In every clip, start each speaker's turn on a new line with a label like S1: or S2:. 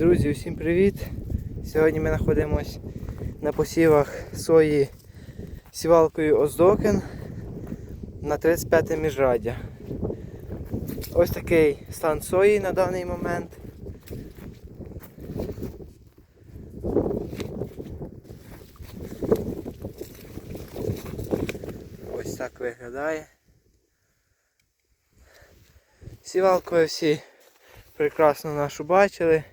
S1: Друзі, усім привіт! Сьогодні ми знаходимося на посівах сої сівалкою Оздокен на 35 міжраддя. Ось такий стан сої на даний момент. Ось так виглядає. Сівалку ви всі прекрасно нашу бачили.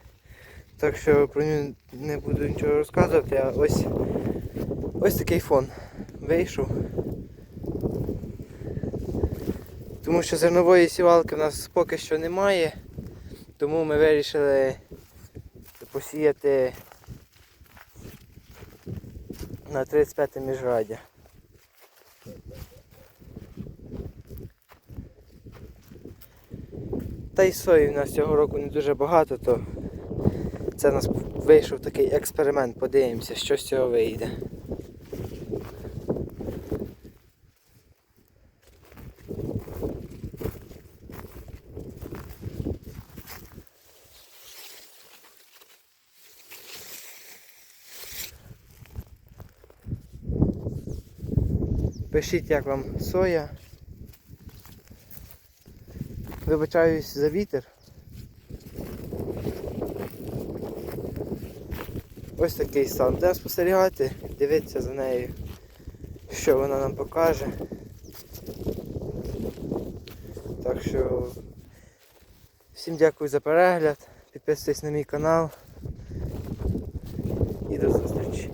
S1: Так що про нього не буду нічого розказувати, а ось ось такий фон вийшов. Тому що зернової сівалки в нас поки що немає, тому ми вирішили посіяти на 35 міжраддя. Та й сої в нас цього року не дуже багато, то це у нас вийшов такий експеримент, подивимося, що з цього вийде. Пишіть, як вам соя. Вибачаюсь за вітер. Ось такий стан. Будемо спостерігати, дивитися за нею, що вона нам покаже. Так що всім дякую за перегляд, підписуйтесь на мій канал і до зустрічі.